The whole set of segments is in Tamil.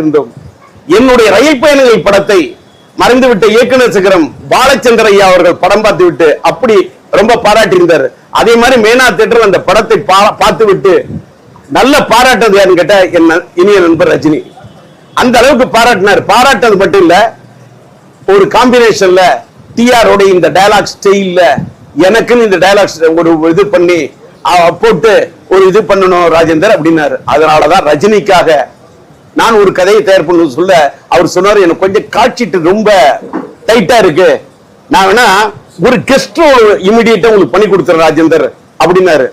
இருந்தோம் என்னுடைய ரயில் பயணங்கள் படத்தை மறைந்துவிட்ட இயக்குனர் சிகரம் பாலச்சந்திர ஐயா அவர்கள் படம் பார்த்து விட்டு அப்படி ரொம்ப பாராட்டியிருந்தார். அதே மாதிரி மேனா தேட்டர் அந்த படத்தை பார்த்து விட்டு நல்ல பாராட்டது யாருன்னு கேட்டா என் இனிய நண்பர் ரஜினி. அந்த அளவுக்கு பாராட்டினார். பாராட்டது மட்டும் இல்ல ஒரு காம்பினேஷன்ல டிஆரோட இந்த டயலாக் ஸ்டைல்ல எனக்குன்னு இந்த டயலாக்ஸ் ஒரு இது பண்ணி போட்டு ஒரு இது பண்ணணும் ராஜேந்தர் அப்படின்னாரு. அதனாலதான் ரஜினிக்காக நான் ஒரு கதையை தயார் பண்ண சொல்ல அவர் சொன்னார் எனக்கு கொஞ்சம் காட்சிட்டு ரொம்ப டைட்டா இருக்கு. நான் வேணா ஒரு கெஸ்ட் இமிடியேட்டா உங்களுக்கு பண்ணி கொடுத்துறேன் ராஜேந்தர் அப்படின்னாரு.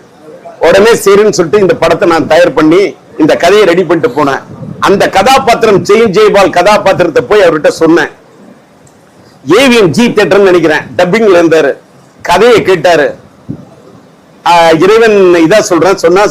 உடனே சரின்னு சொல்லிட்டு இந்த படத்தை நான் தயார் பண்ணி இந்த கதையை ரெடி பண்ணிட்டு போனேன். அந்த கதாபாத்திரம் ஜெயின் ஜெய்பால் கதாபாத்திரத்தை போய் அவர்கிட்ட சொன்னேன். ஏவிஎம் ஜி தேட்டர்னு நினைக்கிறேன் டப்பிங்ல இருந்தாரு. கதையை கேட்டாரு. இறைவன் இதா சொல்றேன் சொன்னா